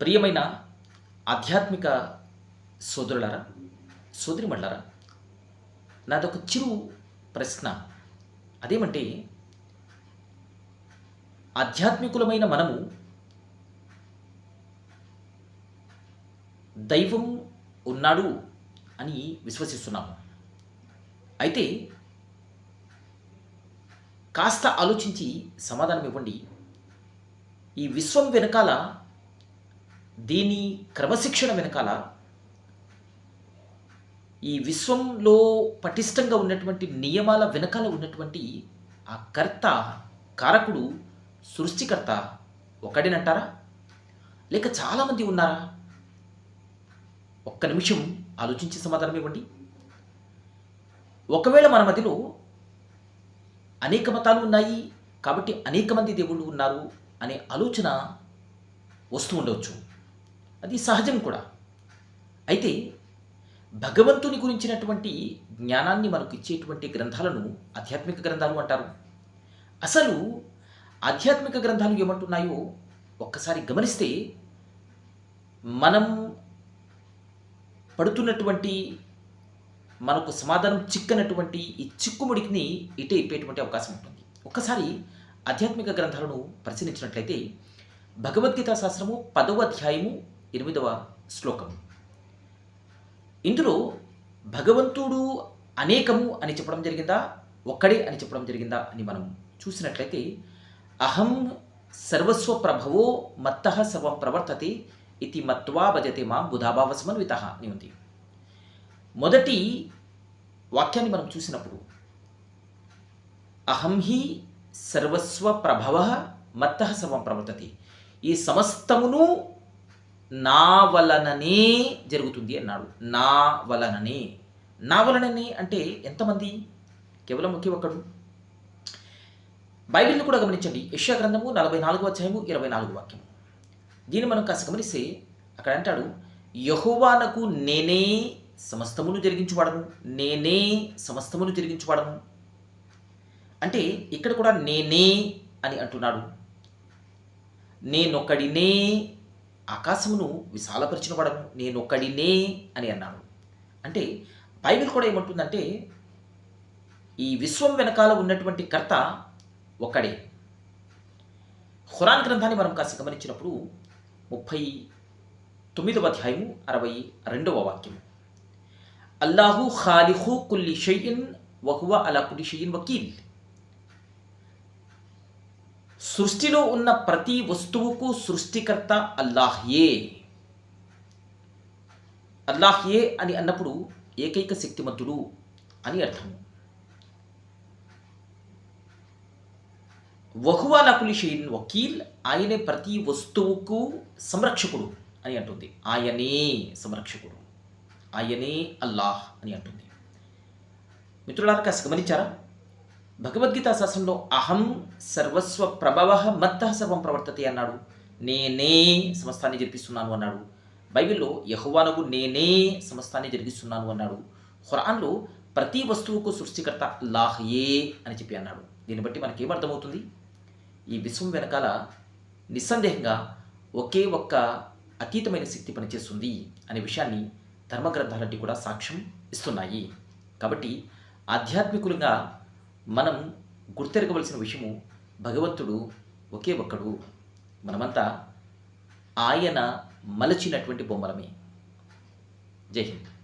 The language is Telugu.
ప్రియమైన ఆధ్యాత్మిక సోదరులరా సోదరిమణులారా నాదొక చిరు ప్రశ్న. అదేమంటే ఆధ్యాత్మికులమైన మనము దైవం ఉన్నాడు అని విశ్వసిస్తున్నాము. అయితే కాస్త ఆలోచించి సమాధానం ఇవ్వండి ఈ విశ్వం వెనకాల దీని క్రమశిక్షణ వెనకాల ఈ విశ్వంలో పటిష్టంగా ఉన్నటువంటి నియమాల వెనకాల ఉన్నటువంటి ఆ కర్త కారకుడు సృష్టికర్త ఒకడేనంటారా లేక చాలామంది ఉన్నారా? ఒక్క నిమిషం ఆలోచించి సమాధానం ఇవ్వండి. ఒకవేళ మన మధ్యలో అనేక మతాలు ఉన్నాయి కాబట్టి అనేక మంది దేవుళ్ళు ఉన్నారు అనే ఆలోచన వస్తూ ఉండవచ్చు. అది సహజం కూడా. అయితే భగవంతుని గురించినటువంటి జ్ఞానాన్ని మనకు ఇచ్చేటువంటి గ్రంథాలను ఆధ్యాత్మిక గ్రంథాలు అంటారు. అసలు ఆధ్యాత్మిక గ్రంథాలు ఏమంటున్నాయో ఒక్కసారి గమనిస్తే మనం పడుతున్నటువంటి మనకు సమాధానం చిక్కనటువంటి ఈ చిక్కుముడికిని ఇటే ఇప్పేటువంటి అవకాశం ఉంటుంది. ఒక్కసారి ఆధ్యాత్మిక గ్రంథాలను పరిశీలించినట్లయితే భగవద్గీతా శాస్త్రము పదవ అధ్యాయము ఎనిమిదవ శ్లోకం. ఇందులో భగవంతుడు అనేకము అని చెప్పడం జరిగిందా? ఒక్కడే అని చెప్పడం జరిగిందా అని మనం చూసినట్లయితే అహం సర్వస్వ ప్రభవో మత్త సర్వం ప్రవర్తతే ఇది మత్వా భజతే మాం బుధాభావస్మన్విత అని ఉంది. మొదటి వాక్యాన్ని మనం చూసినప్పుడు అహం హి సర్వస్వ ప్రభవ మత్త సర్వం ప్రవర్తతి. ఈ సమస్తమును నా వలననే జరుగుతుంది అన్నాడు. నా వలననే. నా వలననే అంటే ఎంతమంది? కేవలం ఒకే ఒక్కడు. బైబిల్ని కూడా గమనించండి. యశ్యా గ్రంథము నలభై నాలుగు అధ్యాయము ఇరవై నాలుగు వాక్యం దీన్ని మనం కాస్త గమనిస్తే అక్కడ అంటాడు యహోవానకు నేనే సమస్తమును జరిగించువాడను. నేనే సమస్తమును జరిగించువాడను. అంటే ఇక్కడ కూడా నేనే అని అంటున్నాడు. నేనొక్కడినే ఆకాశమును విశాలపరిచిన వాడను నేనొక్కడినే అని అన్నాడు. అంటే బైబిల్ కూడా ఏమంటుందంటే ఈ విశ్వం వెనకాల ఉన్నటువంటి కర్త ఒక్కడే. ఖురాన్ గ్రంథాన్ని మనం కాస్త గమనించినప్పుడు ముప్పై తొమ్మిదవ అధ్యాయము అరవై రెండవ వాక్యం అల్లాహు ఖాలిహు కుల్లి షయ్యిన్ వహువ అలా కుల్లి షయ్యిన్ వకీల్. సృష్టిలో ఉన్న ప్రతి వస్తువుకు సృష్టికర్త అల్లాహ్యే. అల్లాహ్యే అని అన్నప్పుడు ఏకైక శక్తిమంతుడు అని అర్థం. వహువా నకులి షెయిన్ వకీల్ ఆయనే ప్రతి వస్తువుకు సంరక్షకుడు అని అంటుంది. ఆయనే సంరక్షకుడు. ఆయనే అల్లాహ్ అని అంటుంది. మిత్రులారా కాస్త గమనించారా? భగవద్గీతా శాస్త్రంలో అహం సర్వస్వ ప్రభవ మత్త సర్వం ప్రవర్తతే అన్నాడు. నేనే సమస్తాన్ని జరిపిస్తున్నాను అన్నాడు. బైబిల్లో యహువానకు నేనే సమస్తాన్ని జరిగిస్తున్నాను అన్నాడు. ఖురాన్లో ప్రతి వస్తువుకు సృష్టికర్త లాహ్యే అని చెప్పి అన్నాడు. దీన్ని బట్టి మనకేమర్థమవుతుంది? ఈ విశ్వం వెనకాల నిస్సందేహంగా ఒకే ఒక్క అతీతమైన శక్తి పనిచేస్తుంది అనే విషయాన్ని ధర్మగ్రంథాలన్నీ కూడా సాక్ష్యం ఇస్తున్నాయి. కాబట్టి ఆధ్యాత్మికులుగా మనం గుర్తెరగవలసిన విషయము భగవంతుడు ఒకే ఒక్కడు. మనమంతా ఆయన మలచినటువంటి బొమ్మలమే. జై హింద్.